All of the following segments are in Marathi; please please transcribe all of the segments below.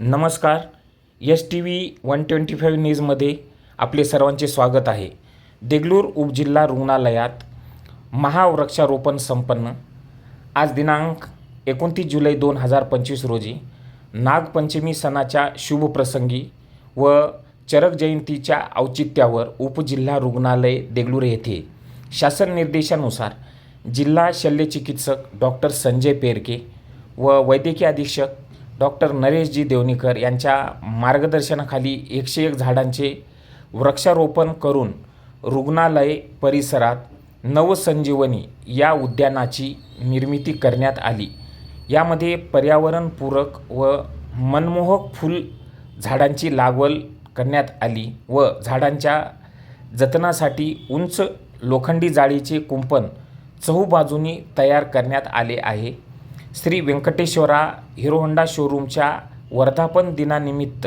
नमस्कार. Yash TV one twenty five न्यूजमध्ये आपले सर्वांचे स्वागत आहे. देगलूर उपजिल्हा रुग्णालयात महावृक्षारोपण संपन्न. आज दिनांक एकोणतीस जुलै दोन हजार पंचवीस रोजी नागपंचमी सणाच्या शुभप्रसंगी व चरक जयंतीच्या औचित्यावर उपजिल्हा रुग्णालय देगलूर येथे शासन निर्देशानुसार जिल्हा शल्यचिकित्सक डॉक्टर संजय पेरके व वैद्यकीय अधीक्षक डॉक्टर नरेशजी देवनीकर यांच्या मार्गदर्शनाखाली एकशे एक झाडांचे वृक्षारोपण करून रुग्णालय परिसरात नवसंजीवनी या उद्यानाची निर्मिती करण्यात आली. यामध्ये पर्यावरणपूरक व मनमोहक फुल झाडांची लागवड करण्यात आली व झाडांच्या जतनासाठी उंच लोखंडी जाळीचे कुंपण चहूबाजूनी तयार करण्यात आले आहे. श्री व्यंकटेश्वरा हिरो होंडा शोरूमच्या वर्धापन दिनानिमित्त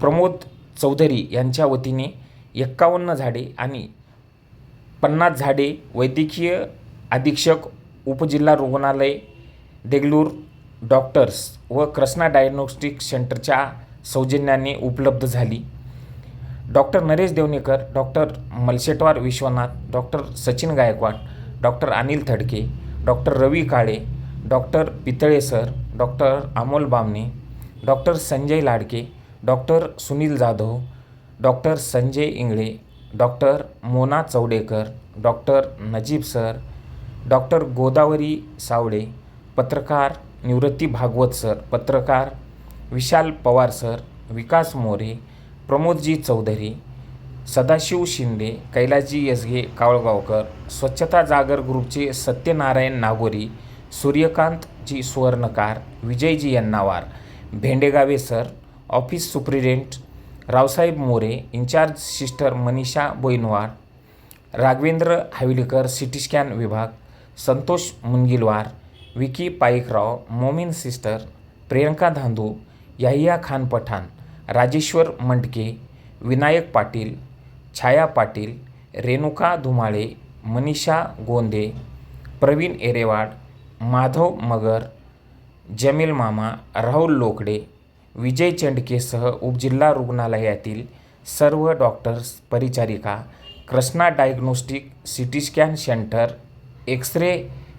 प्रमोद चौधरी यांच्या वतीने एक्कावन्न झाडे आणि पन्नास झाडे वैद्यकीय अधीक्षक उपजिल्हा रुग्णालय देगलूर डॉक्टर्स व कृष्णा डायग्नोस्टिक सेंटरच्या सौजन्याने उपलब्ध झाली. Doctor Naresh Devnekar doctor Malshetwar Vishwanath doctor Sachin Gaikwad doctor Anil Thadke doctor Ravi Kale doctor Pitale sir doctor Amol Bamne doctor Sanjay Ladke doctor Sunil Jadhav doctor Sanjay Ingle doctor Mona Chaudekar doctor Najeeb sir doctor Godavari Savale पत्रकार निवृत्ती भागवत सर पत्रकार विशाल पवार सर विकास मोरे प्रमोदजी चौधरी सदाशिव शिंदे कैलासजी यसगे कावळगावकर स्वच्छता जागर ग्रुपचे सत्यनारायण नागोरी सूर्यकांतजी Suvarnakar Vijayji Yannawar Bhendegave sir office superintendent Raosaheb More incharge sister Manisha Boinwar Raghavendra Havilkar CT scan विभाग संतोष मुनगिलवार विकी पाईकराव मोमीन सिस्टर प्रियंका धांदू याहिया खान पठाण राजेश्वर मंडके विनायक पाटील छाया पाटील रेणुका धुमाळे मनीषा गोंदे प्रवीण एरेवाड माधव मगर जमील मामा राहुल लोकडे विजय चेंडकेसह उपजिल्हा रुग्णालयातील सर्व डॉक्टर्स परिचारिका Krishna diagnostic CT scan centre x-ray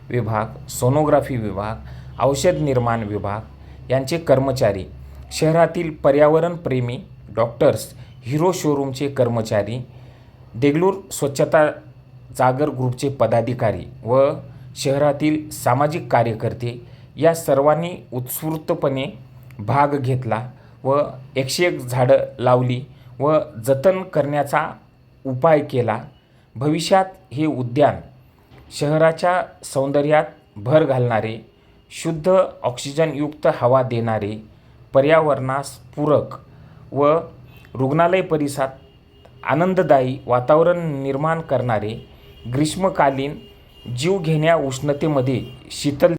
विभाग सोनोग्राफी विभाग औषध निर्माण विभाग यांचे कर्मचारी शहरातील पर्यावरणप्रेमी डॉक्टर्स हिरो शोरूमचे कर्मचारी देगलूर स्वच्छता जागर ग्रुपचे पदाधिकारी व शहरातील सामाजिक कार्यकर्ते या सर्वांनी उत्स्फूर्तपणे भाग घेतला व एकशे एक झाडं लावली व जतन करण्याचा उपाय केला. भविष्यात हे उद्यान शहराच्या सौंदर्यात भर घालणारे शुद्ध ऑक्सिजनयुक्त हवा देणारे पर्यावरणास पूरक व रुग्णालय परिसरात आनंददायी वातावरण निर्माण करणारे ग्रीष्मकालीन जीवघेण्या उष्णतेमध्ये शीतल